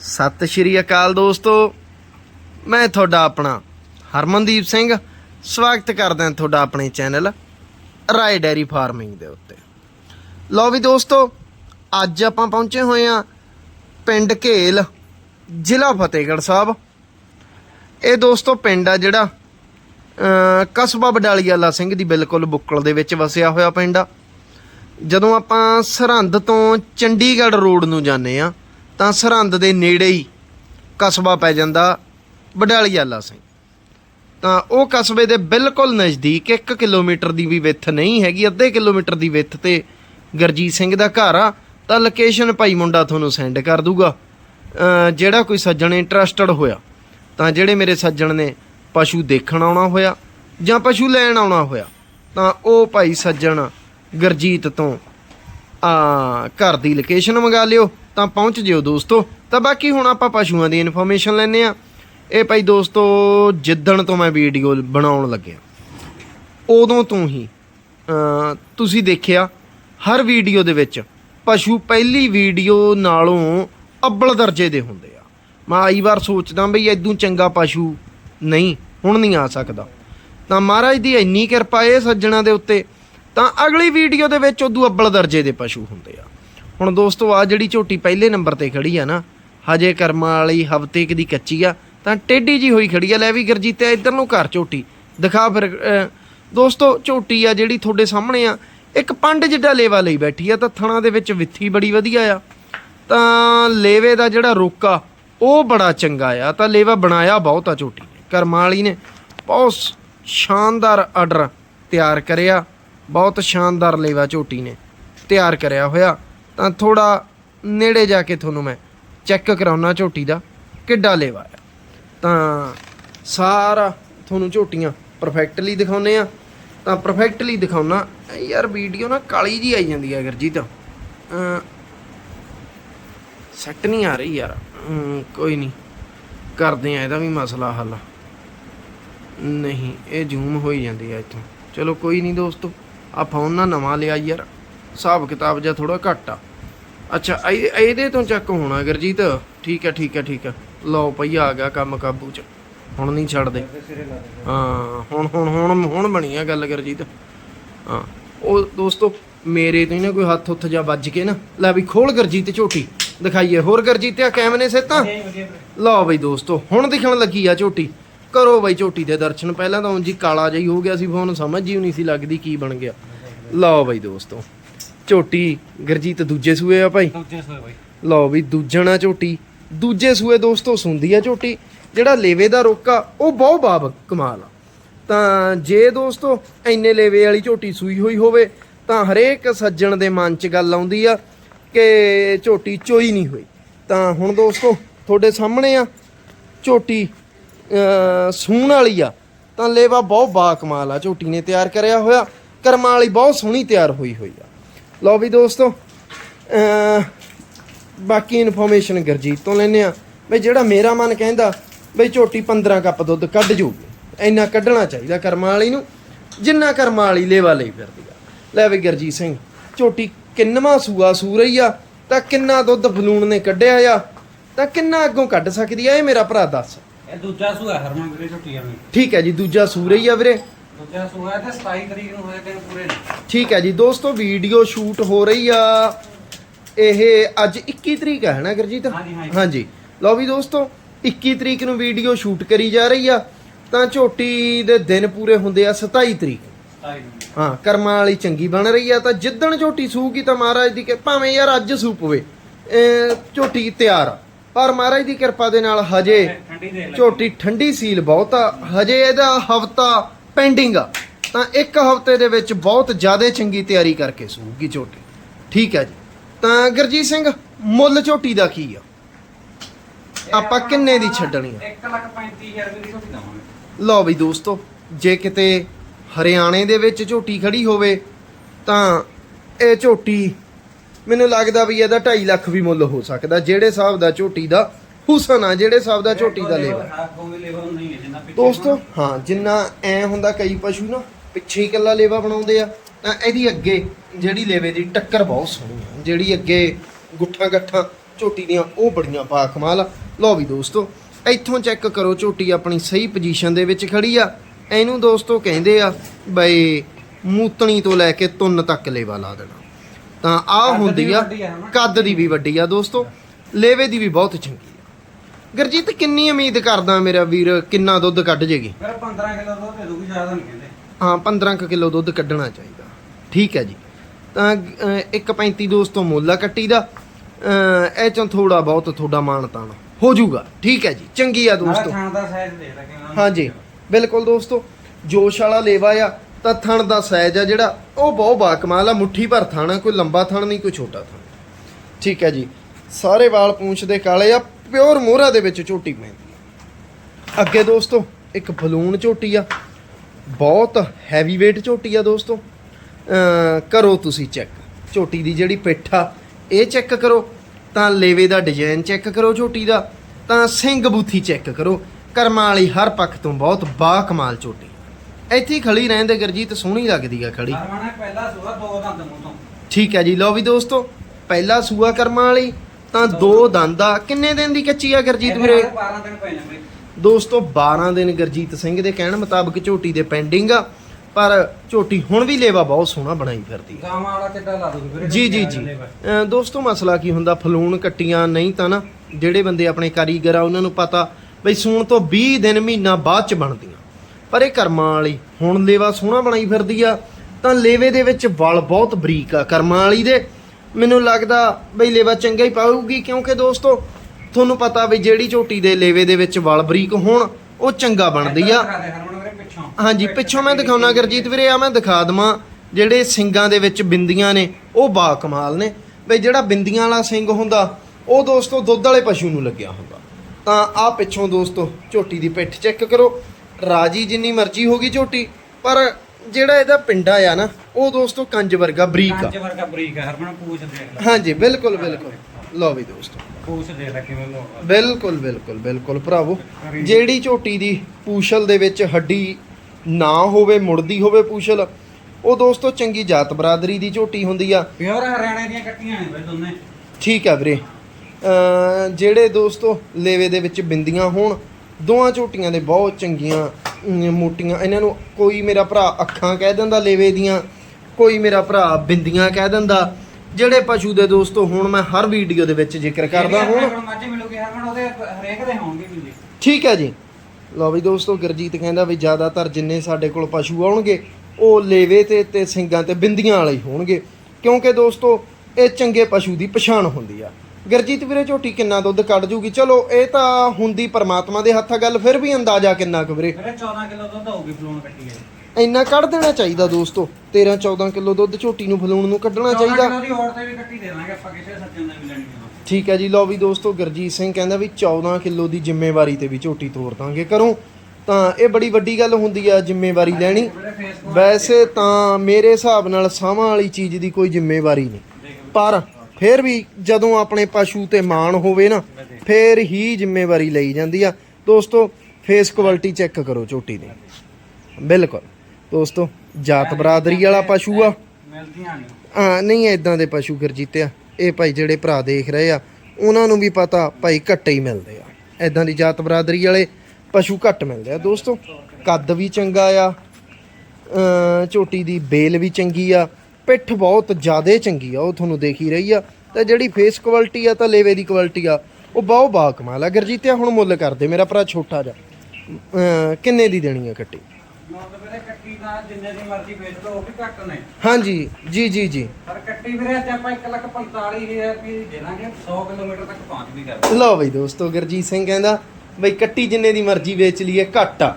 ਸਤਿ ਸ਼੍ਰੀ ਅਕਾਲ ਦੋਸਤੋ। ਮੈਂ ਤੁਹਾਡਾ ਆਪਣਾ ਹਰਮਨਦੀਪ ਸਿੰਘ। ਸਵਾਗਤ ਕਰਦਾ ਤੁਹਾਡਾ ਆਪਣੇ ਚੈਨਲ ਰਾਏ ਡੈਰੀ ਫਾਰਮਿੰਗ ਦੇ ਉੱਤੇ। ਲਓ ਵੀ ਦੋਸਤੋ, ਅੱਜ ਆਪਾਂ ਪਹੁੰਚੇ ਹੋਏ ਆ ਪਿੰਡ ਘੇਲ, ਜ਼ਿਲ੍ਹਾ ਫਤਿਹਗੜ੍ਹ ਸਾਹਿਬ। ਇਹ ਦੋਸਤੋ ਪਿੰਡ ਆ ਜਿਹੜਾ, ਅਹ, ਕਸਬਾ ਬਡਾਲੀਆਲਾ ਸਿੰਘ ਦੀ ਬਿਲਕੁਲ ਬੁੱਕਲ ਦੇ ਵਿੱਚ ਵਸਿਆ ਹੋਇਆ ਪਿੰਡ ਆ। ਜਦੋਂ ਆਪਾਂ ਸਰਹੰਦ ਤੋਂ ਚੰਡੀਗੜ੍ਹ ਰੋਡ ਨੂੰ ਜਾਂਦੇ ਆ ਤਾਂ ਸਰਹੰਦ ਦੇ ਨੇੜੇ ਹੀ ਕਸਬਾ ਪੈ ਜਾਂਦਾ ਵਡਾਲੀ ਆਲਾ ਸਿੰਘ। ਤਾਂ ਉਹ ਕਸਬੇ ਦੇ ਬਿਲਕੁਲ ਨਜ਼ਦੀਕ 1 ਕਿਲੋਮੀਟਰ ਦੀ ਵੀ ਵਿੱਥ ਨਹੀਂ ਹੈਗੀ, ਅੱਧੇ ਕਿਲੋਮੀਟਰ ਦੀ ਵਿੱਥ ਤੇ ਗਰਜੀਤ ਸਿੰਘ ਦਾ ਘਰ ਆ, ਤਾਂ ਲੋਕੇਸ਼ਨ ਭਾਈ ਮੁੰਡਾ ਤੁਹਾਨੂੰ ਸੈਂਡ ਕਰ ਦੂਗਾ। ਜਿਹੜਾ ਕੋਈ ਸੱਜਣ ਇੰਟਰਸਟਡ ਹੋਇਆ, ਤਾਂ ਜਿਹੜੇ ਮੇਰੇ ਸੱਜਣ ਨੇ ਪਸ਼ੂ ਦੇਖਣ ਆਉਣਾ ਹੋਇਆ ਜਾਂ ਪਸ਼ੂ ਲੈਣ ਆਉਣਾ ਹੋਇਆ, ਤਾਂ ਉਹ ਭਾਈ ਸੱਜਣ ਗਰਜੀਤ ਤੋਂ, ਆ, ਘਰ ਦੀ ਲੋਕੇਸ਼ਨ ਮੰਗਾ ਲਿਓ। ਤਾਂ ਪਹੁੰਚ ਜਿਓ ਦੋਸਤੋ। ਤਾਂ ਬਾਕੀ ਹੁਣ ਆਪਾਂ ਪਸ਼ੂਆਂ ਦੀ ਇਨਫੋਰਮੇਸ਼ਨ ਲੈਣੇ ਆ ਇਹ ਭਾਈ ਦੋਸਤੋ, ਜਿੱਦਣ ਤੋਂ ਮੈਂ ਵੀਡੀਓ ਬਣਾਉਣ ਲੱਗਿਆ, ਉਦੋਂ ਤੋਂ ਹੀ ਤੁਸੀਂ ਦੇਖਿਆ, ਹਰ ਵੀਡੀਓ ਦੇ ਵਿੱਚ ਪਸ਼ੂ ਪਹਿਲੀ ਵੀਡੀਓ ਨਾਲੋਂ ਅੱਬਲ ਦਰਜੇ ਦੇ ਹੁੰਦੇ ਆ। ਮੈਂ ਆਈ ਵਾਰ ਸੋਚਦਾ ਬਈ ਐਦੂ ਚੰਗਾ ਪਸ਼ੂ ਨਹੀਂ, ਹੁਣ ਨਹੀਂ ਆ ਸਕਦਾ। ਤਾਂ ਮਹਾਰਾਜ ਦੀ ਇੰਨੀ ਕਿਰਪਾ ਇਹ ਸੱਜਣਾ ਦੇ ਉੱਤੇ, ਤਾਂ ਅਗਲੀ ਵੀਡੀਓ ਦੇ ਵਿੱਚ ਉਦੋਂ ਅੱਬਲ ਦਰਜੇ ਦੇ ਪਸ਼ੂ ਹੁੰਦੇ ਆ। ਹੁਣ ਦੋਸਤੋ ਆ ਜਿਹੜੀ ਝੋਟੀ ਪਹਿਲੇ ਨੰਬਰ ਤੇ ਖੜੀ ਆ ਨਾ, ਹਜੇ ਕਰਮਾਂ ਵਾਲੀ ਹਫ਼ਤੇ ਕਿ ਦੀ ਕੱਚੀ ਆ, ਤਾਂ ਟੇਢੀ ਜੀ ਹੋਈ ਖੜੀ ਆ। ਲੈ ਵੀ ਗਰਜੀਤੇ ਇੱਧਰ ਨੂੰ ਘਰ ਝੋਟੀ, ਦਿਖਾ ਫਿਰ ਦੋਸਤੋ, ਝੋਟੀ ਆ ਜਿਹੜੀ ਤੁਹਾਡੇ ਸਾਹਮਣੇ ਆ, ਇੱਕ ਪੰਡ ਜਿੱਡਾ ਲੇਵਾ ਲਈ ਬੈਠੀ ਆ, ਤਾਂ ਥਣਾ ਦੇ ਵਿੱਚ ਵਿੱਥੀ ਬੜੀ ਵਧੀਆ ਆ। ਤਾਂ ਲੇਵੇ ਦਾ ਜਿਹੜਾ ਰੋਕਾ ਉਹ ਬੜਾ ਚੰਗਾ ਆ, ਤਾਂ ਲੇਵਾ ਬਣਾਇਆ ਬਹੁਤ ਆ ਝੋਟੀ ਨੇ। ਕਰਮਾਂ ਵਾਲੀ ਨੇ ਬਹੁਤ ਸ਼ਾਨਦਾਰ ਆਰਡਰ ਤਿਆਰ ਕਰਿਆ, ਬਹੁਤ ਸ਼ਾਨਦਾਰ ਲੇਵਾ ਝੋਟੀ ਨੇ ਤਿਆਰ ਕਰਿਆ ਹੋਇਆ। ਤਾਂ ਥੋੜਾ ਨੇੜੇ ਜਾ ਕੇ ਤੁਹਾਨੂੰ ਮੈਂ ਚੈੱਕ ਕਰਾਉਣਾ ਝੋਟੀ ਦਾ ਕਿੱਡਾ ਲੇਵਾ ਆ। ਤਾਂ ਸਾਰਾ ਤੁਹਾਨੂੰ ਝੋਟੀਆਂ ਪਰਫੈਕਟਲੀ ਦਿਖਾਉਨੇ ਆ। ਤਾਂ ਪਰਫੈਕਟਲੀ ਦਿਖਾਉਣਾ ਯਾਰ ਵੀਡੀਓ ਨਾ ਕਾਲੀ ਜੀ ਆਈ ਜਾਂਦੀ ਹੈ ਗੁਰਜੀਤ ਅਮ ਸੈੱਟ ਨਹੀਂ ਆ ਰਹੀ ਯਾਰ। ਕੋਈ ਨਹੀਂ, ਕਰਦੇ ਆ ਇਹਦਾ ਵੀ ਮਸਲਾ ਹੱਲ। ਨਹੀਂ, ਇਹ ਜ਼ੂਮ ਹੋਈ ਜਾਂਦੀ ਆ ਇੱਥੋਂ। ਚਲੋ ਕੋਈ ਨਹੀਂ ਦੋਸਤੋ ਆ ਫੋਨ ਨਾ ਨਵਾਂ ਲਿਆ ਯਾਰ। ਹਿਸਾਬ ਕਿਤਾਬ ਜਿਹਾ ਥੋੜਾ ਘੱਟ ਆ। ਅੱਛਾ ਇਹ- ਇਹਦੇ ਤੋਂ ਚੱਕ ਹੋਣਾ ਗੁਰਜੀਤ ਠੀਕ ਹੈ ਠੀਕ ਹੈ ਠੀਕ ਹੈ। ਲਓ ਪਈ ਆ ਗਿਆ ਕੰਮ ਕਾਬੂ ਚ। ਹੁਣ ਨਹੀਂ ਛੱਡਦੇ। ਹਾਂ ਹੁਣ ਹੁਣ ਹੁਣ ਹੁਣ ਬਣੀ ਆ ਗੱਲ ਗੁਰਜੀਤ ਹਾਂ। ਉਹ ਦੋਸਤੋ ਮੇਰੇ ਤੋਂ ਹੀ ਨਾ ਕੋਈ ਹੱਥ ਉੱਥ ਜਾ ਵੱਜ ਕੇ ਨਾ ਲੈ ਵੀ ਖੋਲ ਗੁਰਜੀਤ ਝੋਟੀ। ਦਿਖਾਈਏ ਹੋਰ ਗੁਰਜੀਤ ਆ ਕੈਮਨੇ ਸੇਤਾਂ? ਲਓ ਬਈ ਦੋਸਤੋ ਹੁਣ ਦਿਖਣ ਲੱਗੀ ਆ ਝੋਟੀ। ਕਰੋ ਬਈ ਝੋਟੀ ਦੇ ਦਰਸ਼ਨ। ਪਹਿਲਾਂ ਤਾਂ ਉਂਝ ਹੀ ਕਾਲਾ ਜਿਹਾ ਹੀ ਹੋ ਗਿਆ ਸੀ ਫੋਨ ਸਮਝ ਹੀ ਨਹੀਂ ਸੀ ਲੱਗਦੀ ਕੀ ਬਣ ਗਿਆ। ਲਓ ਬਈ ਦੋਸਤੋ। ਝੋਟੀ ਗਰਜੀਤ ਦੂਜੇ ਸੂਏ ਆ ਭਾਈ? ਦੂਜੇ ਸੋਏ ਬਾਈ। ਲਓ ਵੀ ਦੂਜਣਾ ਝੋਟੀ। ਦੂਜੇ ਸੂਏ ਦੋਸਤੋ ਸੁੰਦੀ ਆ ਝੋਟੀ। ਜਿਹੜਾ ਲੇਵੇ ਦਾ ਰੋਕਾ ਉਹ ਬਹੁਤ ਬਾਬ ਕਮਾਲ ਆ। ਤਾਂ ਜੇ ਦੋਸਤੋ ਐਨੇ ਲੇਵੇ ਵਾਲੀ ਝੋਟੀ ਸੂਈ ਹੋਈ ਹੋਵੇ ਤਾਂ ਹਰੇਕ ਸੱਜਣ ਦੇ ਮਨ 'ਚ ਗੱਲ ਆਉਂਦੀ ਆ ਕਿ ਝੋਟੀ ਚੋਈ ਨਹੀਂ ਹੋਈ। ਤਾਂ ਹੁਣ ਦੋਸਤੋ ਤੁਹਾਡੇ ਸਾਹਮਣੇ ਆ ਝੋਟੀ ਸੂਣ ਵਾਲੀ ਆ। ਤਾਂ ਲੇਵਾ ਬਹੁਤ ਬਾ ਕਮਾਲ ਆ। ਝੋਟੀ ਨੇ ਤਿਆਰ ਕਰਿਆ ਹੋਇਆ। ਕਰਮਾਂ ਵਾਲੀ ਬਹੁਤ ਸੋਹਣੀ ਤਿਆਰ ਹੋਈ ਹੋਈ ਆ। ਲਓ ਵੀ ਦੋਸਤੋ ਬਾਕੀ ਇਨਫੋਰਮੇਸ਼ਨ ਗਰਜੀਤ ਤੋਂ ਲੈਨੇ ਆ ਬਈ ਜਿਹੜਾ ਮੇਰਾ ਮਨ ਕਹਿੰਦਾ ਬਈ ਝੋਟੀ 15 ਕੱਪ ਦੁੱਧ ਕੱਢ ਜੂਗੀ। ਇੰਨਾ ਕੱਢਣਾ ਚਾਹੀਦਾ ਕਰਮਾਂ ਵਾਲੀ ਨੂੰ ਜਿੰਨਾ ਕਰਮਾਂ ਵਾਲੀ ਲੇਵਾ ਲਈ ਫਿਰਦੀ ਆ। ਲੈ ਵੀ ਗਰਜੀਤ ਸਿੰਘ ਝੋਟੀ ਕਿੰਨਵਾਂ ਸੂਆ ਸੂ ਰਹੀ ਆ ਤਾਂ ਕਿੰਨਾ ਦੁੱਧ ਬਲੂਣ ਨੇ ਕੱਢਿਆ ਆ ਤਾਂ ਕਿੰਨਾ ਅੱਗੋਂ ਕੱਢ ਸਕਦੀ ਆ ਇਹ ਮੇਰਾ ਭਰਾ ਦੱਸ। ਇਹ ਦੂਜਾ ਸੂਆ ਹਰਮਨ ਵੀਰੇ ਛੁੱਟੀ ਆ ਠੀਕ ਹੈ ਜੀ ਦੂਜਾ ਸੂ ਰਹੀ ਆ ਵੀਰੇ। ਦੂਜਾ ਸੂਆ ਤੇ 27 ਤਰੀਕ ਨੂੰ ਹੋਏ ਦਿਨ ਪੂਰੇ ਨੇ। ਠੀਕ ਹੈ ਜੀ ਦੋਸਤੋ ਵੀਡੀਓ ਸ਼ੂਟ ਹੋ ਰਹੀ ਆ। ਇਹ ਅੱਜ 21 ਤਰੀਕ ਹੈ ਨਾ ਗੁਰਜੀਤ? ਹਾਂਜੀ, ਹਾਂਜੀ। ਹਾਂਜੀ। ਲਓ ਵੀ ਦੋਸਤੋ 21 ਤਰੀਕ ਨੂੰ ਵੀਡੀਓ ਸ਼ੂਟ ਕਰੀ ਜਾ ਰਹੀ ਆ। ਤਾਂ ਝੋਟੀ ਦੇ ਦਿਨ ਪੂਰੇ ਹੁੰਦੇ ਆ 27 ਤਰੀਕ। 27 ਨੂੰ ਹਾਂ ਕਰਮਾਂ ਵਾਲੀ ਚੰਗੀ ਬਣ ਰਹੀ ਆ। ਤਾਂ ਜਿੱਦਣ ਝੋਟੀ ਸੂਗੀ ਤਾਂ ਮਹਾਰਾਜ ਦੀ ਕਿ ਭਾਵੇਂ ਯਾਰ ਅੱਜ ਸੂ ਪਵੇ ਇਹ ਝੋਟੀ ਤਿਆਰ ਆ। ਪਰ ਮਹਾਰਾਜ ਦੀ ਕਿਰਪਾ ਦੇ ਨਾਲ ਹਜੇ ਠੰਡੀ ਦੇ ਲੱਗੀ ਝੋਟੀ ਠੰਡੀ ਸੀਲ ਬਹੁਤ ਆ। ਹਜੇ ਇਹਦਾ ਹਫਤਾ ਪੈਂਡਿੰਗ ਆ ਤਾਂ ਇੱਕ ਹਫ਼ਤੇ ਦੇ ਵਿੱਚ ਬਹੁਤ ਜ਼ਿਆਦਾ ਚੰਗੀ ਤਿਆਰੀ ਕਰਕੇ ਸੂਗੀ ਝੋਟੀ। ਠੀਕ ਹੈ ਜੀ। ਤਾਂ ਗੁਰਜੀਤ ਸਿੰਘ ਮੁੱਲ ਝੋਟੀ ਦਾ ਕੀ ਆ? ਆਪਾਂ ਕਿੰਨੇ ਦੀ ਛੱਡਣੀ ਆ? 1 ਲੱਖ 35000 ਰੁਪਏ ਦੀ ਛੁੱਟੀ ਦਵਾਂਗੇ। ਲਓ ਬਈ ਦੋਸਤੋ ਜੇ ਕਿਤੇ ਹਰਿਆਣੇ ਦੇ ਵਿੱਚ ਝੋਟੀ ਖੜੀ ਹੋਵੇ ਤਾਂ ਇਹ ਝੋਟੀ ਮੈਨੂੰ ਲੱਗਦਾ ਵੀ ਇਹਦਾ 2.5 ਲੱਖ ਵੀ ਮੁੱਲ ਹੋ ਸਕਦਾ ਜਿਹੜੇ ਹਿਸਾਬ ਦਾ ਝੋਟੀ ਦਾ ਹੁਸਨ ਆ ਜਿਹੜੇ ਹਿਸਾਬ ਦਾ ਝੋਟੀ ਦਾ ਲੇਵਾ। ਕੋਈ ਲੈਵਲ ਨਹੀਂ ਹੈ ਜਿੰਨਾ ਪਿੱਛੇ ਦੋਸਤੋ ਹਾਂ ਜਿੰਨਾ ਐ ਹੁੰਦਾ ਕਈ ਪਸ਼ੂ ਨਾ ਪਿੱਛੇ ਹੀ ਇਕੱਲਾ ਲੇਵਾ ਬਣਾਉਂਦੇ ਆ ਤਾਂ ਇਹਦੀ ਅੱਗੇ ਜਿਹੜੀ ਲੇਵੇ ਦੀ ਟੱਕਰ ਬਹੁਤ ਸੋਹਣੀ ਆ। ਜਿਹੜੀ ਅੱਗੇ ਗੁੱਠਾ ਗੱਠਾ ਝੋਟੀ ਦੀਆਂ ਉਹ ਬੜੀਆਂ ਬਾਕਮਾਲ ਆ। ਲਓ ਵੀ ਦੋਸਤੋ ਇੱਥੋਂ ਚੈੱਕ ਕਰੋ ਝੋਟੀ ਆਪਣੀ ਸਹੀ ਪੋਜੀਸ਼ਨ ਦੇ ਵਿੱਚ ਖੜੀ ਆ। ਇਹਨੂੰ ਦੋਸਤੋ ਕਹਿੰਦੇ ਆ ਬਈ ਮੂਤਣੀ ਤੋਂ ਲੈ ਕੇ ਤੁੰਨ ਤੱਕ ਲੇਵਾ ਲਾ ਦੇਣਾ। ਤਾਂ ਆ ਕੱਦ ਦੀ ਹੁੰਦੀ ਆ? ਕੱਦ ਦੀ ਵੀ ਵੱਡੀ ਆ ਦੋਸਤੋ। ਲੇਵੇ ਦੀ ਵੀ ਬਹੁਤ ਚੰਗੀ ਗਰਜੀਤ ਕਿੰਨੀ ਉਮੀਦ ਕਰਦਾ ਮੇਰਾ ਵੀਰ ਕਿੰਨਾ ਦੁੱਧ ਕੱਢ ਜੇਗੀ? ਫਿਰ 15 ਕਿਲੋ ਦੁੱਧ ਦੇ ਦੂਗੀ ਜ਼ਿਆਦਾ ਨਹੀਂ ਕਹਿੰਦੇ। ਹਾਂ 15 ਕੁ ਕਿਲੋ ਦੁੱਧ ਕੱਢਣਾ ਚਾਹੀਦਾ। ਠੀਕ ਹੈ ਜੀ। ਤਾਂ ਅਹ, ਇੱਕ 35 ਦੋਸਤੋ ਮੁੱਲਾ ਕੱਟੀ ਦਾ। ਇਹ ਚੋਂ ਥੋੜਾ ਬਹੁਤ ਤੁਹਾਡਾ ਮਾਣ ਤਾਣ ਹੋ ਜਾਊਗਾ। ਠੀਕ ਹੈ ਜੀ। ਚੰਗੀ ਆ ਦੋਸਤੋ। ਥਾਣ ਦਾ ਸਾਈਜ਼ ਹਾਂਜੀ ਬਿਲਕੁਲ ਦੋਸਤੋ ਜੋਸ਼ ਵਾਲਾ ਲੇਵਾ ਆ ਤਾਂ ਥਣ ਦਾ ਸਾਈਜ਼ ਆ ਜਿਹੜਾ ਉਹ ਬਹੁਤ ਬਾਕਮਾਲ ਆ ਮੁੱਠੀ ਭਰ ਥਣ ਕੋਈ ਲੰਬਾ ਥਣ ਨਹੀਂ ਕੋਈ ਛੋਟਾ ਥਣ। ਠੀਕ ਹੈ ਜੀ। ਸਾਰੇ ਵਾਲ ਪੂੰਛ ਦੇ ਕਾਲੇ ਆ ਪਿਓਰ ਮੋਹਰਾ ਦੇ ਵਿੱਚ ਝੋਟੀ ਪੈਂਦੀ ਆ। ਅੱਗੇ ਦੋਸਤੋ ਇੱਕ ਬਲੂਨ ਝੋਟੀ ਆ। ਬਹੁਤ ਹੈਵੀ weight ਝੋਟੀ ਆ ਦੋਸਤੋ। ਕਰੋ ਤੁਸੀਂ ਚੈੱਕ ਝੋਟੀ ਦੀ ਜਿਹੜੀ ਪਿੱਠ ਆ ਇਹ ਚੈੱਕ ਕਰੋ। ਤਾਂ ਲੇਵੇ ਦਾ ਡਿਜ਼ਾਈਨ ਚੈੱਕ ਕਰੋ ਝੋਟੀ ਦਾ। ਤਾਂ ਸਿੰਘ ਬੂਥੀ ਚੈੱਕ ਕਰੋ। ਕਰਮਾਂ ਵਾਲੀ ਹਰ ਪੱਖ ਤੋਂ ਬਹੁਤ ਬਾ ਕਮਾਲ ਝੋਟੀ। ਇੱਥੇ ਹੀ ਖੜੀ ਰਹਿੰਦੇ ਗਰਜੀਤ ਸੋਹਣੀ ਲੱਗਦੀ ਆ ਖੜੀ। ਹਰਮਨ ਪਹਿਲਾ ਸੂਆ ਦੋ ਦੰਦ ਮੂੰਹ ਤੋਂ। ਠੀਕ ਹੈ ਜੀ ਲਓ ਵੀ ਦੋਸਤੋ ਪਹਿਲਾ ਸੂਆ ਕਰਮਾਂ ਵਾਲੀ ਤਾਂ ਦੋ ਦੰਦ ਕਿੰਨੇ ਦਿਨ ਦੀ ਕੱਚੀ ਆ ਗਰਜੀਤ ਵੀਰੇ? ਨਾਲ 12 ਦਿਨ ਪਏ ਨੇ ਵੀਰੇ ਦੋਸਤੋ 12 ਦਿਨ ਗਰਜੀਤ ਸਿੰਘ ਦੇ ਕਹਿਣ ਮੁਤਾਬਕ ਝੋਟੀ ਦੇ ਪੈਂਡਿੰਗ ਆ। ਪਰ ਝੋਟੀ ਹੁਣ ਵੀ ਲੇਵਾ ਬਹੁਤ ਸੋਹਣਾ ਬਣਾਈ ਫਿਰਦੀ। ਆ ਗਾਵਾਂ ਵਾਲਾ ਕਿੱਡਾ ਲਾ ਦੂਗੀ ਵੀਰੇ ਜੀ ਜੀ ਜੀ। ਅਹ ਦੋਸਤੋ ਮਸਲਾ ਕੀ ਹੁੰਦਾ? ਫਲੂਣ ਕੱਟੀਆਂ ਨਹੀਂ ਤਾਂ ਨਾ ਜਿਹੜੇ ਬੰਦੇ ਆਪਣੇ ਕਾਰੀਗਰ ਆ ਉਹਨਾਂ ਨੂੰ ਪਤਾ ਬਈ ਸੂਣ ਤੋਂ 20 ਦਿਨ ਮਹੀਨਾ ਬਾਅਦ ਚ ਬਣਦੀਆਂ। ਪਰ ਇਹ ਕਰਮਾਂ ਵਾਲੀ ਹੁਣ ਲੇਵਾ ਸੋਹਣਾ ਬਣਾਈ ਫਿਰਦੀ ਆ। ਤਾਂ ਲੇਵੇ ਦੇ ਵਿੱਚ ਵਲ ਬਹੁਤ ਬਰੀਕ ਆ। ਕਰਮਾਂ ਵਾਲੀ ਦੇ ਮੈਨੂੰ ਲੱਗਦਾ ਬਈ ਲੇਵਾ ਚੰਗਾ ਹੀ ਪਾਊਗੀ ਕਿਉਂਕਿ ਦੋਸਤੋ ਤੁਹਾਨੂੰ ਪਤਾ ਵੀ ਜਿਹੜੀ ਝੋਟੀ ਦੇ ਲੇਵੇ ਦੇ ਵਿੱਚ ਵਲ ਬਰੀਕ ਹੋਣ ਉਹ ਚੰਗਾ ਬਣਦੀ ਆ। ਹਾਂਜੀ ਪਿੱਛੋਂ ਮੈਂ ਦਿਖਾਉਣਾ ਗੁਰਜੀਤ ਵੀਰੇ ਆ ਮੈਂ ਦਿਖਾ ਦਵਾਂ ਜਿਹੜੇ ਸਿੰਗਾਂ ਦੇ ਵਿੱਚ ਬਿੰਦੀਆਂ ਨੇ ਉਹ ਬਾ ਕਮਾਲ ਨੇ। ਬਈ ਜਿਹੜਾ ਬਿੰਦੀਆਂ ਵਾਲਾ ਸਿੰਘ ਹੁੰਦਾ ਉਹ ਦੋਸਤੋ ਦੁੱਧ ਵਾਲੇ ਪਸ਼ੂ ਨੂੰ ਲੱਗਿਆ ਹੁੰਦਾ। ਤਾਂ ਆ ਪਿੱਛੋਂ ਦੋਸਤੋ ਝੋਟੀ ਦੀ ਪਿੱਠ ਚੈੱਕ ਕਰੋ। ਰਾਜੀ ਜਿੰਨੀ ਮਰਜ਼ੀ ਹੋਗੀ ਝੋਟੀ ਪਰ ਜਿਹੜਾ ਇਹਦਾ ਪਿੰਡਾ ਆ ਨਾ ਉਹ ਦੋਸਤੋ ਕੰਜ ਵਰਗਾ ਬਰੀਕ ਆ। ਕੰਚ ਵਰਗਾ ਬਰੀਕ ਹੈ ਹਰਮਨ ਪੂਛ ਦੇਖ ਲੈ। ਹਾਂਜੀ ਬਿਲਕੁਲ ਬਿਲਕੁਲ। ਲਓ ਵੀ ਦੋਸਤੋ। ਪੂਛ ਦੇਖ ਲੈ ਕਿਵੇਂ ਲੋਗਾ ਬਿਲਕੁਲ ਬਿਲਕੁਲ ਬਿਲਕੁਲ ਭਰਾਵੋ। ਜਿਹੜੀ ਝੋਟੀ ਦੀ ਪੂਛਲ ਦੇ ਵਿੱਚ ਹੱਡੀ ਨਾ ਹੋਵੇ ਮੁੜਦੀ ਹੋਵੇ ਪੂਛਲ ਉਹ ਦੋਸਤੋ ਚੰਗੀ ਜਾਤ ਬਰਾਦਰੀ ਦੀ ਝੋਟੀ ਹੁੰਦੀ ਆ। ਪਿਓਰ ਹਰਿਆਣੇ ਦੀਆਂ ਕੱਟੀਆਂ ਨੇ ਬਈ ਦੋਨੇ। ਠੀਕ ਆ ਵੀਰੇ। ਜਿਹੜੇ ਦੋਸਤੋ ਲੇਵੇ ਦੇ ਵਿੱਚ ਬਿੰਦੀਆਂ ਹੋਣ ਦੋਹਾਂ ਝੋਟੀਆਂ ਦੇ ਬਹੁਤ ਚੰਗੀਆਂ ਮੋਟੀਆਂ। ਇਹਨਾਂ ਨੂੰ ਕੋਈ ਮੇਰਾ ਭਰਾ ਅੱਖਾਂ ਕਹਿ ਦਿੰਦਾ ਲੇਵੇ ਦੀਆਂ। ਕੋਈ ਮੇਰਾ ਭਰਾ ਬਿੰਦੀਆਂ ਕਹਿ ਦਿੰਦਾ। ਜਿਹੜੇ ਪਸ਼ੂ ਦੇ ਦੋਸਤੋ ਹੁਣ ਮੈਂ ਹਰ ਵੀਡੀਓ ਦੇ ਵਿੱਚ ਜ਼ਿਕਰ ਕਰਦਾ ਹੁਣ। ਆਪਣੇ ਕੋਲ ਮੱਝ ਮਿਲੂਗੀ ਹਰਮਨ ਉਹਦੇ ਹਰੇਕ ਦੇ ਹੋਣਗੇ ਵੀ ਠੀਕ ਹੈ ਜੀ। ਲਓ ਵੀ ਦੋਸਤੋ ਗੁਰਜੀਤ ਕਹਿੰਦਾ ਵੀ ਜ਼ਿਆਦਾਤਰ ਜਿੰਨੇ ਸਾਡੇ ਕੋਲ ਪਸ਼ੂ ਆਉਣਗੇ ਉਹ ਲੇਵੇ ਤੇ ਤੇ ਸਿੰਗਾਂ ਤੇ ਬਿੰਦੀਆਂ ਵਾਲੇ ਹੋਣਗੇ। ਕਿਉਂਕਿ ਦੋਸਤੋ ਇਹ ਚੰਗੇ ਪਸ਼ੂ ਦੀ ਪਛਾਣ ਹੁੰਦੀ ਆ। ਗੁਰਜੀਤ ਵੀਰੇ ਝੋਟੀ ਕਿੰਨਾ ਦੁੱਧ ਕੱਢ ਜੂਗੀ? ਚਲੋ ਇਹ ਤਾਂ ਹੁੰਦੀ ਪਰਮਾਤਮਾ ਦੇ ਹੱਥਾਂ ਗੱਲ ਫਿਰ ਵੀ ਅੰਦਾਜ਼ਾ ਕਿੰਨਾ ਕੁ ਵੀਰੇ? ਮੇਰੇ 14 ਕਿਲੋ ਦੁੱਧ ਹੋਊਗੀ ਫਲੂਣ ਕੱਟੀ ਹੈ ਇੰਨਾ ਕੱਢ ਦੇਣਾ ਚਾਹੀਦਾ ਦੋਸਤੋ 13 14 ਕਿਲੋ ਦੁੱਧ ਝੋਟੀ ਨੂੰ ਫਲੂਣ ਨੂੰ ਕੱਢਣਾ 14 ਚਾਹੀਦਾ। ਕਿਲੋ ਦੀ ਹੋਰ ਤੇ ਵੀ ਕੱਟੀ ਦੇ ਦਾਂਗੇ ਆਪਾਂ ਕਿਸੇ ਸੱਜਣ ਦਾ ਵੀ ਲੈਣੀ ਹੈ ਠੀਕ ਹੈ ਜੀ ਲਓ ਵੀ ਦੋਸਤੋ ਗੁਰਜੀਤ ਸਿੰਘ ਕਹਿੰਦਾ ਵੀ 14 ਕਿਲੋ ਦੀ ਜ਼ਿੰਮੇਵਾਰੀ ਤੇ ਵੀ ਝੋਟੀ ਤੋਰ ਦਾਂਗੇ। ਕਰੋ ਤਾਂ ਇਹ ਬੜੀ ਵੱਡੀ ਗੱਲ ਹੁੰਦੀ ਆ ਜ਼ਿੰਮੇਵਾਰੀ ਲੈਣੀ। ਵੈਸੇ ਤਾਂ ਮੇਰੇ ਹਿਸਾਬ ਨਾਲ ਸਾਹਾਂ ਵਾਲੀ ਚੀਜ਼ ਦੀ ਕੋਈ ਜ਼ਿੰਮੇਵਾਰੀ ਨਹੀਂ। ਪਰ ਫਿਰ ਵੀ ਜਦੋਂ ਆਪਣੇ ਪਸ਼ੂ ਤੇ ਮਾਣ ਹੋਵੇ ਨਾ ਫਿਰ ਹੀ ਜ਼ਿੰਮੇਵਾਰੀ ਲਈ ਜਾਂਦੀ ਆ। ਦੋਸਤੋ ਫੇਸ ਕੁਆਲਿਟੀ ਚੈੱਕ ਕਰੋ ਝੋਟੀ ਦੀ। ਬਿਲਕੁਲ। ਦੋਸਤੋ ਜਾਤ ਬਰਾਦਰੀ ਵਾਲਾ ਪਸ਼ੂ ਆ। ਮਿਲਦੀਆਂ ਨਹੀਂ। ਹਾਂ ਨਹੀਂ ਐਦਾਂ ਦੇ ਪਸ਼ੂ ਗੁਰਜੀਤਿਆ ਇਹ ਭਾਈ ਜਿਹੜੇ ਭਰਾ ਦੇਖ ਰਹੇ ਆ ਉਹਨਾਂ ਨੂੰ ਵੀ ਪਤਾ ਭਾਈ ਘੱਟੇ ਹੀ ਮਿਲਦੇ ਆ। ਐਦਾਂ ਦੀ ਜਾਤ ਬਰਾਦਰੀ ਵਾਲੇ ਪਸ਼ੂ ਘੱਟ ਮਿਲਦੇ ਆ। ਦੋਸਤੋ ਕੱਦ ਵੀ ਚੰਗਾ ਆ ਝੋਟੀ ਦੀ ਬੇਲ ਵੀ ਚੰਗੀ ਆ। ਪਿੱਠ ਬਹੁਤ ਜ਼ਿਆਦਾ ਚੰਗੀ ਆ ਉਹ ਤੁਹਾਨੂੰ ਦੇਖ ਹੀ ਰਹੀ ਆ। ਤੇ ਜਿਹੜੀ ਫੇਸ ਕੁਆਲਿਟੀ ਆ ਤਾਂ ਲੇਵੇ ਦੀ ਕੁਆਲਿਟੀ ਆ ਉਹ ਬਹੁਤ ਬਾ ਕਮਾਲ ਆ ਗੁਰਜੀਤਿਆ ਹੁਣ ਮੁੱਲ ਕਰਦੇ ਮੇਰਾ ਭਰਾ ਛੋਟਾ ਜਾ ਕਿੰਨੇ ਦੀ ਦੇਣੀ ਆ ਕੱਟੀ? ਮਤਲਬ ਵੀਰੇ ਕੱਟੀ ਦਾ ਜਿੰਨੇ ਦੀ ਮਰਜ਼ੀ ਵੇਚ ਲਓ ਉਹ ਵੀ ਘੱਟ ਨੇ। ਹਾਂਜੀ ਜੀ ਜੀ ਜੀ। ਪਰ ਕੱਟੀ ਵੀਰੇ ਅੱਜ ਆਪਾਂ 145000 ਰੁਪਏ ਦੀ ਦੇ ਦਾਂਗੇ 100 ਕਿਲੋਮੀਟਰ ਤੱਕ ਪਹੁੰਚ ਵੀ ਕਰ ਲਓ ਬਈ ਦੋਸਤੋ ਗੁਰਜੀਤ ਸਿੰਘ ਕਹਿੰਦਾ ਬਈ ਕੱਟੀ ਜਿੰਨੇ ਦੀ ਮਰਜ਼ੀ ਵੇਚ ਲਈਏ ਘੱਟ ਆ।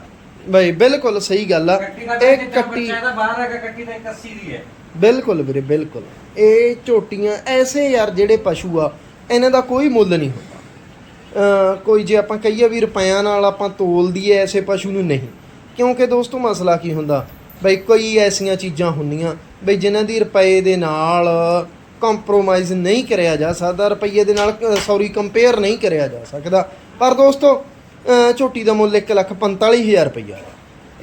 ਬਈ ਬਿਲਕੁਲ ਸਹੀ ਗੱਲ ਆ। ਦਾ ਇਹ ਕੱਟੀ ਇਹਦਾ ਬਾਹਰ ਹੈਗਾ ਕੱਟੀ ਦਾ 81 ਦੀ ਹੈ। ਬਿਲਕੁਲ ਵੀਰੇ ਬਿਲਕੁਲ। ਇਹ ਝੋਟੀਆਂ ਐਸੇ ਯਾਰ ਜਿਹੜੇ ਪਸ਼ੂ ਆ ਇਹਨਾਂ ਦਾ ਕੋਈ ਮੁੱਲ ਨਹੀਂ ਹੁੰਦਾ। ਕੋਈ ਜੇ ਆਪਾਂ ਕਹੀਏ ਵੀ ਰੁਪਿਆਂ ਨਾਲ ਆਪਾਂ ਤੋਲ ਦਈਏ ਐਸੇ ਪਸ਼ੂ ਨੂੰ ਨਹੀਂ। ਕਿਉਂਕਿ ਦੋਸਤੋ ਮਸਲਾ ਕੀ ਹੁੰਦਾ? ਬਈ ਕੋਈ ਐਸੀਆਂ ਚੀਜ਼ਾਂ ਹੁੰਦੀਆਂ ਬਈ ਜਿਨ੍ਹਾਂ ਦੀ ਰੁਪਏ ਦੇ ਨਾਲ ਕੰਪਰੋਮਾਈਜ਼ ਨਹੀਂ ਕਰਿਆ ਜਾ ਸਕਦਾ ਰੁਪਈਏ ਦੇ ਨਾਲ ਸੌਰੀ ਕੰਪੇਅਰ ਨਹੀਂ ਕਰਿਆ ਜਾ ਸਕਦਾ। ਪਰ ਦੋਸਤੋ ਝੋਟੀ ਦਾ ਮੁੱਲ 1,45,000 ਰੁਪਈਆ।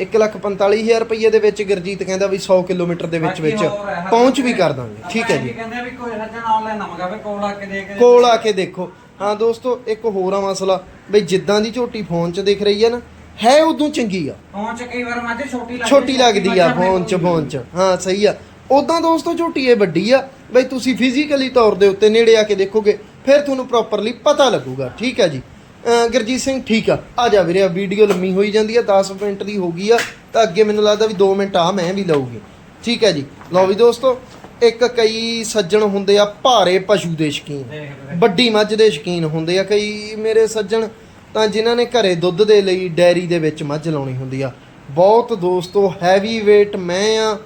145000 ਰੁਪਏ ਦੇ ਵਿੱਚ ਗੁਰਜੀਤ ਕਹਿੰਦਾ ਵੀ 100 ਕਿਲੋਮੀਟਰ ਦੇ ਵਿੱਚ ਵਿੱਚ ਪਹੁੰਚ ਵੀ ਕਰ ਦਾਂਗੇ। ਠੀਕ ਹੈ ਜੀ। ਕਹਿੰਦੇ ਵੀ ਕੋਈ ਸੱਜਣ ਆਨਲਾਈਨ ਨਾ ਮੰਗਾਵੇ ਕੋਲ ਆ ਕੇ ਦੇ ਕੇ ਕੋਲ ਆ ਕੇ ਦੇਖੋ। ਹਾਂ ਦੋਸਤੋ ਇੱਕ ਹੋਰ ਆ ਮਸਲਾ ਬਈ ਜਿੱਦਾਂ ਦੀ ਝੋਟੀ ਫੋਨ 'ਚ ਦਿਖ ਰਹੀ ਹੈ ਨਾ ਹੈ ਉਦੋਂ ਚੰਗੀ ਆ। ਪਹੁੰਚ ਕਈ ਵਾਰ ਮੱਝ ਛੋਟੀ ਲੱਗਦੀ ਛੋਟੀ ਲੱਗਦੀ ਆ ਫੋਨ 'ਚ ਫੋਨ 'ਚ। ਹਾਂ ਸਹੀ ਆ। ਉਦਾਂ ਦੋਸਤੋ ਝੋਟੀ ਇਹ ਵੱਡੀ ਆ ਬਈ ਤੁਸੀਂ ਫਿਜ਼ੀਕਲੀ ਤੌਰ ਦੇ ਉੱਤੇ ਨੇੜੇ ਆ ਕੇ ਦੇਖੋਗੇ ਫਿਰ ਤੁਹਾਨੂੰ ਪ੍ਰੋਪਰਲੀ ਪਤਾ ਲੱਗੂਗਾ। ਠੀਕ ਹੈ ਜੀ। ਗੁਰਜੀਤ ਸਿੰਘ ਠੀਕ ਆ। ਆ ਜਾ ਵੀਰੇ ਵੀਡੀਓ ਲੰਮੀ ਹੋਈ ਜਾਂਦੀ ਆ 10 ਮਿੰਟ ਦੀ ਹੋ ਗਈ ਆ। ਤਾਂ ਅੱਗੇ ਮੈਨੂੰ ਲੱਗਦਾ ਵੀ 2 ਮਿੰਟ ਆ ਮੈਂ ਵੀ ਲਊਗੀ। ਠੀਕ ਹੈ ਜੀ। ਲਓ ਵੀ ਦੋਸਤੋ ਇੱਕ ਕਈ ਸੱਜਣ ਹੁੰਦੇ ਆ ਭਾਰੇ ਪਸ਼ੂ ਦੇ ਸ਼ੌਕੀਨ। ਵੱਡੀ ਮੱਝ ਦੇ ਸ਼ੌਕੀਨ ਹੁੰਦੇ ਆ। ਕਈ ਮੇਰੇ ਸੱਜਣ ਤਾਂ ਜਿਨ੍ਹਾਂ ਨੇ ਘਰੇ ਦੁੱਧ ਦੇ ਲਈ ਡੈਰੀ ਦੇ ਵਿੱਚ ਮੱਝ ਲਾਉਣੀ ਹੁੰਦੀ ਆ। ਬਹੁਤ ਦੋਸਤੋ ਹੈਵੀ weight ਮੈਂ ਆ।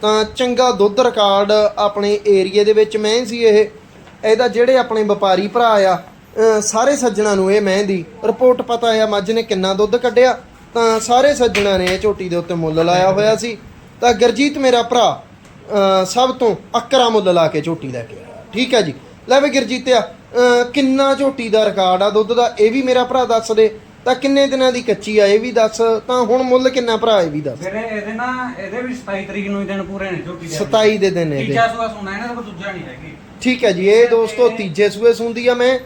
ਤਾਂ ਚੰਗਾ ਦੁੱਧ ਰਿਕਾਰਡ ਆਪਣੇ ਏਰੀਏ ਦੇ ਵਿੱਚ ਮੈਂ ਸੀ ਇਹ। ਇਹਦਾ ਜਿਹੜੇ ਆਪਣੇ ਵਪਾਰੀ ਭਰਾ ਆ ਸਾਰੇ ਸੱਜਣਾਂ ਨੂੰ ਇਹ ਮੈਂ ਦੀ ਰਿਪੋਰਟ ਪਤਾ ਆ ਮੱਝ ਨੇ ਕਿੰਨਾ ਦੁੱਧ ਕੱਢਿਆ ਤਾਂ ਸਾਰੇ ਸੱਜਣਾਂ ਨੇ ਇਹ ਝੋਟੀ ਦੇ ਉੱਤੇ ਮੁੱਲ ਲਾਇਆ ਹੋਇਆ ਸੀ। ਤਾਂ ਗਰਜੀਤ ਮੇਰਾ ਭਰਾ ਸਭ ਤੋਂ ਅੱਕਰਾ ਮੁੱਲ ਲਾ ਕੇ ਝੋਟੀ ਲੈ ਕੇ ਆਇਆ। ਠੀਕ ਹੈ ਜੀ? ਲੈ ਵੀ ਗਰਜੀਤਿਆ ਕਿੰਨਾ ਝੋਟੀ ਦਾ ਰਿਕਾਰਡ ਆ ਦੁੱਧ ਦਾ ਇਹ ਵੀ ਮੇਰਾ ਭਰਾ ਦੱਸ ਦੇ। ਤਾਂ ਕਿੰਨੇ ਦਿਨਾਂ ਦੀ ਕੱਚੀ ਆ ਇਹ ਵੀ ਦੱਸ। ਤਾਂ ਹੁਣ ਮੁੱਲ ਕਿੰਨਾ ਭਰਾ ਇਹ ਵੀ ਦੱਸ। ਵੀਰੇ ਇਹਦੇ ਨਾ ਇਹਦੇ ਵੀ 27 ਤਰੀਕ ਨੂੰ ਹੀ ਦਿਨ ਪੂਰੇ ਨੇ ਝੋਟੀ ਦੇ 27 ਦੇ ਦਿਨ ਇਹਦੇ। ਤੀਜਾ ਸੂਆ ਸੁਣਾ ਇਹਨਾਂ ਦਾ ਕੋਈ ਦੂਜਾ ਨਹੀਂ ਹੈਗੀ। ਠੀਕ ਹੈ ਜੀ ਇਹ ਦੋਸਤੋ ਤੀਜੇ ਸੂਏ ਸੁੰਦੀ ਆ ਮੈਂ।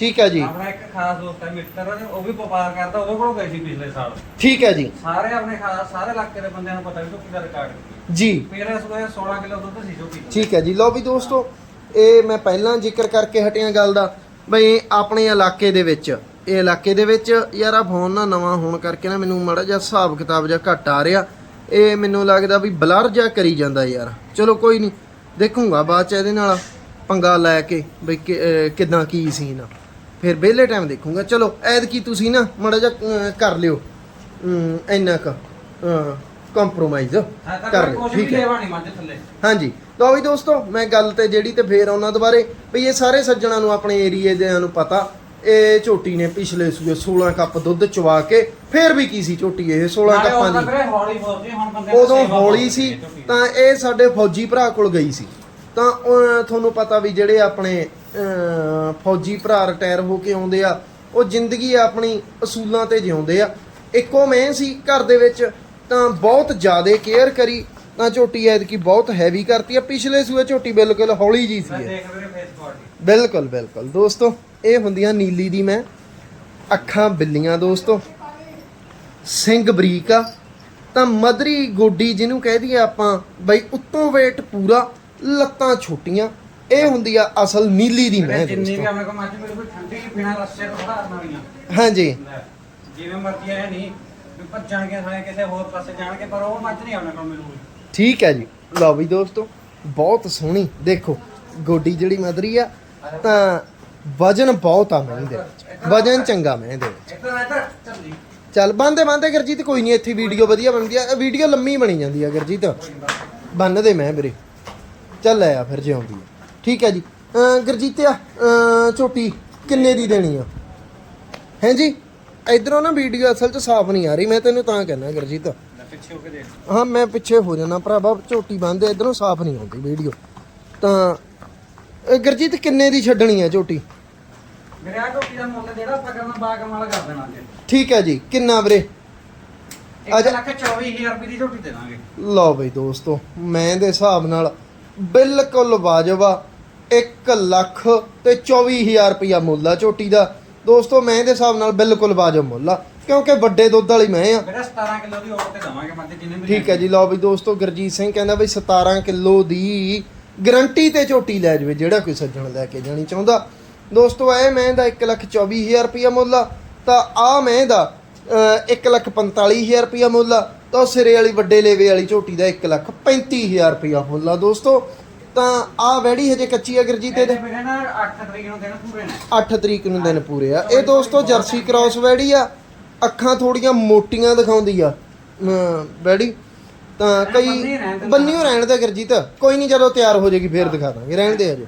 ਠੀਕ ਹੈ ਜੀ। ਆਪਣਾ ਇੱਕ ਖਾਸ ਦੋਸਤ ਹੈ ਮਿੱਤਰ ਉਹ ਵੀ ਵਪਾਰ ਕਰਦਾ ਉਹਦੇ ਕੋਲੋਂ ਗਏ ਸੀ ਪਿਛਲੇ ਸਾਲ। ਠੀਕ ਹੈ ਜੀ। ਸਾਰੇ ਆਪਣੇ ਖਾਸ ਸਾਰੇ ਇਲਾਕੇ ਦੇ ਬੰਦਿਆਂ ਨੂੰ ਪਤਾ ਵੀ ਝੋਟੀ ਦਾ ਰਿਕਾਰਡ ਜੀ। ਮੇਰੇ ਸੂਏ 16 ਕਿਲੋ ਦੁੱਧ ਸੀ ਝੋਟੀ ਦਾ। ਠੀਕ ਹੈ ਜੀ। ਲਓ ਵੀ ਦੋਸਤੋ ਇਹ ਮੈਂ ਪਹਿਲਾਂ ਜ਼ਿਕਰ ਕਰਕੇ ਹਟਿਆ ਗੱਲ ਦਾ ਬਈ ਆਪਣੇ ਇਲਾਕੇ ਦੇ ਵਿੱਚ ਇਹ ਇਲਾਕੇ ਦੇ ਵਿੱਚ ਯਾਰ ਆ ਫੋਨ ਨਾ ਨਵਾਂ ਹੋਣ ਕਰਕੇ ਨਾ ਮੈਨੂੰ ਮਾੜਾ ਜਿਹਾ ਹਿਸਾਬ ਕਿਤਾਬ ਜਿਹਾ ਘੱਟ ਆ ਰਿਹਾ। ਇਹ ਮੈਨੂੰ ਲੱਗਦਾ ਵੀ ਬਲਰ ਜਿਹਾ ਕਰੀ ਜਾਂਦਾ ਯਾਰ। ਚਲੋ ਕੋਈ ਨਹੀਂ ਦੇਖੂੰਗਾ ਬਾਅਦ ਚ ਇਹਦੇ ਨਾਲ ਪੰਗਾ ਲੈ ਕੇ ਬਈ ਕਿ- ਅਹ ਕਿੱਦਾਂ ਕੀ ਸੀਨ ਆ। ਫਿਰ ਵਿਹਲੇ ਟਾਈਮ ਦੇਖੂੰਗਾ। ਚਲੋ ਐਦ ਕੀ ਤੁਸੀਂ ਨਾ ਮਾੜਾ ਅਹ, ਕਰ ਲਿਓ। ਇੰਨਾ ਕ ਕੰਪਰੋਮਾਈਜ਼ ਕਰ ਲਿਓ ਠੀਕ ਹੈ। ਹਾਂਜੀ। ਲਓ ਵੀ ਦੋਸਤੋ ਮੈਂ ਗੱਲ ਤੇ ਜਿਹੜੀ ਤੇ ਫੇਰ ਉਹਨਾਂ ਦੁਬਾਰੇ ਵੀ ਇਹ ਸਾਰੇ ਸੱਜਣਾਂ ਨੂੰ ਆਪਣੇ ਏਰੀਏ ਦੇ ਨੂੰ ਪਤਾ ਇਹ ਝੋਟੀ ਨੇ ਪਿਛਲੇ ਸੂਏ 16 ਕੱਪ ਦੁੱਧ ਚਵਾ ਕੇ ਫੇਰ ਵੀ ਕੀ ਸੀ ਝੋਟੀ ਇਹ 16 ਨਾਲੇ ਕੱਪਾਂ ਦੀ? ਉਦੋਂ ਹੌਲੀ ਸੀ। ਤਾਂ ਇਹ ਸਾਡੇ ਫੌਜੀ ਭਰਾ ਕੋਲ ਗਈ ਸੀ। ਤਾਂ ਤੁਹਾਨੂੰ ਪਤਾ ਵੀ ਜਿਹੜੇ ਆਪਣੇ ਫੌਜੀ ਭਰਾ ਰਿਟਾਇਰ ਹੋ ਕੇ ਆਉਂਦੇ ਆ ਉਹ ਜ਼ਿੰਦਗੀ ਆਪਣੀ ਅਸੂਲਾਂ ਤੇ ਜਿਉਂਦੇ ਆ। ਇੱਕੋ ਮੈਂ ਸੀ ਘਰ ਦੇ ਵਿੱਚ ਤਾਂ ਬਹੁਤ ਜ਼ਿਆਦਾ ਕੇਅਰ ਕਰੀ ਤਾਂ ਝੋਟੀ ਐਤਕੀ ਬਹੁਤ ਹੈਵੀ ਕਰਤੀ ਆ। ਪਿਛਲੇ ਸੂਏ ਝੋਟੀ ਬਿਲਕੁਲ ਹੌਲੀ ਜੀ ਸੀ ਬਿਲਕੁਲ ਬਿਲਕੁਲ। ਦੋਸਤੋ ਇਹ ਹੁੰਦੀਆਂ ਨੀਲੀ ਦੀ ਮੈਂ ਅੱਖਾਂ ਬਿੱਲੀਆਂ ਦੋਸਤੋ। ਸਿੰਘ ਬਰੀਕ ਆ। ਤਾਂ ਮਦਰੀ ਗੋਡੀ ਜਿਹਨੂੰ ਕਹਿ ਦਈਏ ਆਪਾਂ ਬਈ ਉੱਤੋਂ weight ਪੂਰਾ ਲੱਤਾਂ ਛੋਟੀਆਂ। ਇਹ ਹੁੰਦੀ ਆ ਅਸਲ ਨੀਲੀ ਦੀ ਮੈਂ ਜਿੰਨੀ ਵੀ ਦੋਸਤੋ। ਆਪਣੇ ਕੋਲ ਮੱਝ ਬਿਲਕੁਲ ਠੰਡੀ ਬਿਨਾਂ ਰੱਸੇ ਤੋਂ ਧਾਰਨ ਵਾਲੀਆਂ ਹਾਂਜੀ। ਲੈ, ਜਿਵੇਂ ਮਰਜ਼ੀ ਹੈ ਨਹੀਂ ਵੀ ਭੱਜਣਗੇ ਸਾਰੇ ਕਿਸੇ ਹੋਰ ਪਾਸੇ ਜਾਣਗੇ ਪਰ ਉਹ ਮੱਝ ਨਹੀਂ ਆਪਣੇ ਕੋਲ। ਮਿਲੂਗੀ ਠੀਕ ਹੈ ਜੀ। ਲਓ ਵੀ ਦੋਸਤੋ ਬਹੁਤ ਸੋਹਣੀ। ਦੇਖੋ ਗੋਡੀ ਜਿਹੜੀ ਮਦਰੀ ਆ ਤਾਂ ਵਜਨ ਬਹੁਤ ਆ ਮੈਂ ਦੇ ਵਿੱਚ। ਵਜਨ ਚੰਗਾ ਮੈਂ ਦੇ ਵਿੱਚ। ਇੱਧਰ ਇੱਧਰ ਚੱਲ ਜੀ। ਚੱਲ ਬੰਦੇ ਬੰਦੇ ਗੁਰਜੀਤ ਕੋਈ ਨਹੀਂ ਇੱਥੇ ਵੀਡੀਓ ਵਧੀਆ ਬਣਦੀ ਆ। ਵੀਡੀਓ ਲੰਮੀ ਬਣੀ ਜਾਂਦੀ ਆ ਗੁਰਜੀਤ। ਬੰਨ ਦੇ ਮੈਂ ਵੀਰੇ। ਚੱਲ ਲੈ ਆ ਫਿਰ ਜੇ ਆਉਂਦੀ ਆ। ਠੀਕ ਹੈ ਜੀ। ਗੁਰਜੀਤਿਆ ਝੋਟੀ ਕਿੰਨੇ ਦੀ ਦੇਣੀ ਆ? ਹੈਂ ਜੀ? ਇਧਰੋਂ ਨਾ ਵੀਡੀਓ ਅਸਲ 'ਚ ਸਾਫ਼ ਨਹੀਂ ਆ ਰਹੀ ਮੈਂ ਤੈਨੂੰ ਤਾਂ ਕਹਿਣਾ ਗੁਰਜੀਤ। ਪਿੱਛੇ ਹੋ ਕੇ ਦੇਖ ਹਾਂ ਮੈਂ ਪਿੱਛੇ ਹੋ ਜਾਣਾ ਭਰਾਵਾ ਝੋਟੀ ਬੰਦੇ ਇਧਰੋਂ ਸਾਫ਼ ਨਹੀਂ ਆਉਂਦੀ ਵੀਡੀਓ। ਤਾਂ ਗੁਰਜੀਤ ਕਿੰਨੇ ਦੀ ਛੱਡਣੀ ਆ ਝੋਟੀ? ਮੇਰੇ ਆ ਝੋਟੀ ਦਾ ਮੁੱਲ ਜਿਹੜਾ ਆਪਾਂ ਕਰਨਾ ਬਾਗਮਾਲ ਕਰ ਦੇਣਾ ਠੀਕ ਹੈ ਜੀ ਕਿੰਨਾ ਵੀਰੇ? 1 ਅੱਜ- ਲੱਖ 24000 ਰੁਪਏ ਦੀ ਝੋਟੀ ਦੇ ਦਾਂਗੇ। ਲਓ ਬਈ ਦੋਸਤੋ ਮੈਂ ਦੇ ਹਿਸਾਬ ਨਾਲ ਬਿਲਕੁਲ ਵਾਜਬ ਆ। 1 ਲੱਖ ਤੇ 24000 ਰੁਪਇਆ ਮੁੱਲ ਆ ਝੋਟੀ ਦਾ। ਦੋਸਤੋ ਮੈਂ ਦੇ ਹਿਸਾਬ ਨਾਲ ਬਿਲਕੁਲ ਵਾਜਬ ਮੁੱਲ ਆ ਕਿਉਂਕਿ ਵੱਡੇ ਦੁੱਧ ਵਾਲੀ ਮੈਂ ਆ। ਮੇਰਾ 17 ਕਿਲੋ ਦੀ ਔਰ ਤੇ ਦਵਾਂਗੇ ਮੱਝ ਜਿੰਨੇ ਵੀ ਠੀਕ ਹੈ ਜੀ ਲਓ ਬਈ ਦੋਸਤੋ ਗੁਰਜੀਤ ਸਿੰਘ ਕਹਿੰਦਾ ਬਈ 17 ਕਿਲੋ ਦੀ ਗਰੰਟੀ ਤੇ ਝੋਟੀ ਲੈ ਜਾਵੇ ਜਿਹੜਾ ਕੋਈ ਸੱਜਣ ਲੈ ਕੇ ਜਾਣੀ ਚਾਹੁੰਦਾ। ਦੋਸਤੋ ਇਹ ਮੈਂ ਦਾ 1 ਲੱਖ 24000 ਰੁਪਇਆ ਮੁੱਲ ਆ ਤਾਂ ਆ ਮੈਂ ਦਾ 1 ਲੱਖ 45000 ਰੁਪਇਆ ਮੁੱਲ ਆ ਤਾਂ ਸਿਰੇ ਵਾਲੀ ਵੱਡੇ ਲੇਵੇ ਵਾਲੀ ਝੋਟੀ ਦਾ 1 ਲੱਖ 35000 ਰੁਪਇਆ ਮੁੱਲ ਆ ਦੋਸਤੋ। ਤਾਂ ਆ ਵੈੜੀ ਹਜੇ ਕੱਚੀ ਆ ਗੁਰਜੀਤ ਇਹਦੇ। ਵੀਰੇ ਨਾ 8 ਤਰੀਕ ਨੂੰ ਦਿਨ ਪੂਰੇ ਨੇ। 8 ਤਰੀਕ ਨੂੰ ਦਿਨ ਪੂਰੇ ਆ। ਇਹ ਦੋਸਤੋ ਜਰਸੀ ਕ੍ਰਾਸ ਵੈੜੀ ਆ। ਅੱਖਾਂ ਥੋੜੀਆਂ ਮੋਟੀਆਂ ਦਿਖਾਉਂਦੀ ਆ ਵੈੜੀ। ਤਾਂ ਕਈ। ਬੰਨੀਓ ਰਹਿਣ ਦੇ ਗੁਰਜੀਤ। ਕੋਈ ਨਹੀਂ ਜਦੋਂ ਤਿਆਰ ਹੋ ਜਾਏਗੀ ਫੇਰ ਦਿਖਾ ਦਾਂਗੇ। ਰਹਿਣ ਦੇ ਅਜੇ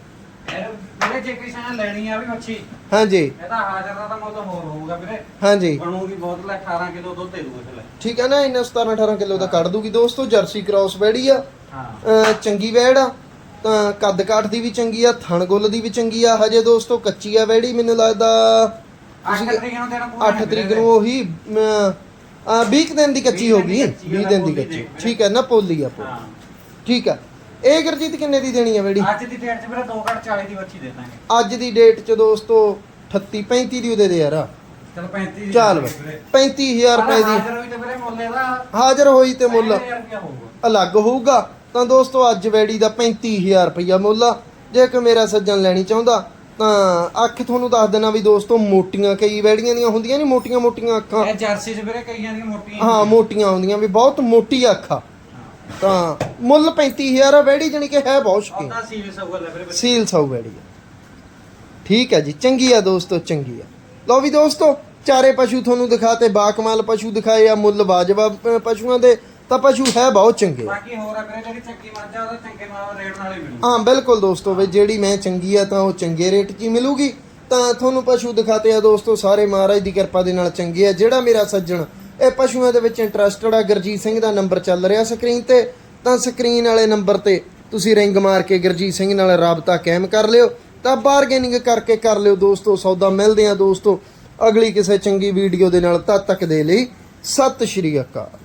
ਇਹ ਵੀਰੇ ਜੇ ਕਿਸੇ ਨੇ ਲੈਣੀ ਆ ਵੀ ਮੱਛੀ ਹਾਂਜੀ। ਇਹਦਾ ਹਾਜ਼ਰ ਦਾ ਤਾਂ ਮੁੱਲ ਹੋਰ ਹੋਊਗਾ ਵੀਰੇ। ਹਾਂਜੀ। ਬਣੂਗੀ ਬਹੁਤ ਲੈ 18 ਕਿਲੋ ਦੁੱਧ ਦੇ ਦੂਗਾ ਥਲੇ। ਠੀਕ ਹੈ ਨਾ ਇੰਨਾ 17 18 ਕਿਲੋ ਦਾ ਕੱਢ ਦੂਗੀ ਦੋਸਤੋ ਜਰਸੀ ਕ੍ਰਾਸ ਵੈੜੀ ਆ। ਹਾਂ। ਅਮ, ਚੰਗੀ ਵੈੜ ਆ। ਤਾਂ ਕੱਦ ਕਾਠ ਦੀ ਵੀ ਚੰਗੀ ਆ ਥਣ ਗੁੱਲ ਦੀ ਵੀ ਚੰਗੀ ਆ। ਹਜੇ ਦੋਸਤੋ ਕੱਚੀ ਆ ਵੈੜੀ ਮੈਨੂੰ ਲੱਗਦਾ 8 ਤਰੀਕ ਨੂੰ ਪੂਰੇ 8 ਤਰੀਕ ਨੂੰ ਉਹੀ ਅਮ, ਆ 20 ਦਿਨ ਦੀ ਕੱਚੀ ਹੋ ਗਈ। ਕੱਚੀ ਆ, 20 ਦਿਨ ਦੀ ਕੱਚੀ। ਠੀਕ ਹੈ ਨਾ ਪੋਲੀ ਆ ਪੋ। ਠੀਕ ਆ। ਇਹ ਗੁਰਜੀਤ ਕਿੰਨੇ ਦੀ ਦੇਣੀ ਆ ਬੇੜੀ ਅੱਜ ਦੀ ਡੇਟ 'ਚ ਵੀਰੇ 2 ਘੱਟ 40 ਦੀ ਬੱਚੀ ਦੇ ਦਾਂਗੇ। ਅੱਜ ਦੀ ਡੇਟ 'ਚ ਦੋਸਤੋ 38 35 ਦੀ ਉਹਦੇ ਦੇ ਯਾਰ। ਚਲੋ 35 ਦੀ ਚੱਲ ਦੇ ਬਈ ਵੀਰੇ। 35000 ਰੁਪਏ ਦੀ। ਹਾਜ਼ਰ ਹੋਈ ਤੇ ਮੁੱਲ ਹਾਜ਼ਰ ਹੋਈ ਤੇ ਮੁੱਲ। 5,000 ਰੁਪਇਆ ਹੋਊਗਾ। ਅਲੱਗ ਹੋਊਗਾ। ਤਾਂ ਦੋਸਤੋ ਅੱਜ ਵੈੜੀ ਦਾ 35000 ਰੁਪਇਆ ਮੁੱਲ ਆ। ਜੇ ਕਿ ਮੇਰਾ ਸੱਜਣ ਲੈਣੀ ਚਾਹੁੰਦਾ ਤਾਂ ਅੱਖ ਤੁਹਾਨੂੰ ਦੱਸ ਦੇਣਾ ਵੀ ਦੋਸਤੋ ਮੋਟੀਆਂ ਕਈ ਵੈੜੀਆਂ ਦੀਆਂ ਹੁੰਦੀਆਂ ਨਹੀਂ ਮੋਟੀਆਂ ਮੋਟੀਆਂ ਅੱਖਾਂ। ਇਹ ਜਰਸੀ 'ਚ ਵੀਰੇ ਕਈਆਂ ਦੀਆਂ ਮੋਟੀਆਂ ਹਾਂ ਮੋਟੀਆਂ ਹੁੰਦੀਆਂ ਵੀ ਬਹੁਤ ਮੋਟੀ ਅੱਖ ਆ। ਤਾਂ ਮੁੱਲ 35000 ਆ ਵੈੜੀ ਜਾਣੀ ਕਿ ਹੈ ਬਹੁਤ ਸ਼ੌਕੀਨ। ਉਹਦਾ ਸੀਰੀਅਸ ਹੋਊਗਾ ਲੈ ਵੀਰੇ ਸੀਲ ਸਾਊ ਵੈੜੀ ਆ। ਠੀਕ ਹੈ ਜੀ ਚੰਗੀ ਆ ਦੋਸਤੋ ਚੰਗੀ ਆ। ਲਓ ਵੀ ਦੋਸਤੋ ਚਾਰੇ ਪਸ਼ੂ ਤੁਹਾਨੂੰ ਦਿਖਾਤੇ ਬਾਕਮਾਲ ਪਸ਼ੂ ਦਿਖਾਏ ਆ ਮੁੱਲ ਵਾਜਬਾ ਅ, ਪਸ਼ੂਆਂ ਦੇ। ਤਾਂ ਪਸ਼ੂ ਹੈ ਬਹੁਤ ਚੰਗੇ। ਬਾਕੀ ਹੋਰ ਵੀਰੇ ਜਿਹੜੀ ਚੰਗੀ ਮੱਝ ਆ ਉਹਦਾ ਚੰਗੇ ਮਾਲ ਰੇਟ ਨਾਲ ਹੀ ਮਿਲੂ। ਹਾਂ ਬਿਲਕੁਲ ਦੋਸਤੋ ਵੀ ਜਿਹੜੀ ਮੈਂ ਚੰਗੀ ਆ ਤਾਂ ਉਹ ਚੰਗੇ ਰੇਟ 'ਚ ਹੀ ਮਿਲੂਗੀ। ਤਾਂ ਤੁਹਾਨੂੰ ਪਸ਼ੂ ਦਿਖਾਤੇ ਆ ਦੋਸਤੋ ਸਾਰੇ ਮਹਾਰਾਜ ਦੀ ਕਿਰਪਾ ਦੇ ਨਾਲ ਚੰਗੇ ਆ। ਜਿਹੜਾ ਮੇਰਾ ਸੱਜਣ ਇਹ ਪਸ਼ੂਆਂ ਦੇ ਵਿੱਚ ਇੰਟਰਸਟਡ ਆ ਗੁਰਜੀਤ ਸਿੰਘ ਦਾ ਨੰਬਰ ਚੱਲ ਰਿਹਾ ਸਕਰੀਨ ਤੇ। ਤਾਂ ਸਕਰੀਨ ਵਾਲੇ ਨੰਬਰ ਤੇ ਤੁਸੀਂ ਰਿੰਗ ਮਾਰ ਕੇ ਗੁਰਜੀਤ ਸਿੰਘ ਨਾਲ ਰਾਬਤਾ ਕਾਇਮ ਕਰ ਲਿਓ। ਤਾਂ ਬਾਰਗੇਨਿੰਗ ਕਰਕੇ ਕਰ ਲਿਓ ਦੋਸਤੋ ਸੌਦਾ ਮਿਲਦੇ ਆ ਦੋਸਤੋ। ਅਗਲੀ ਕਿਸੇ ਚੰਗੀ ਵੀਡੀਓ ਦੇ ਨਾਲ ਤਦ ਤੱਕ ਦੇ ਲਈ ਸਤਿ ਸ਼੍ਰੀ ਅਕਾਲ।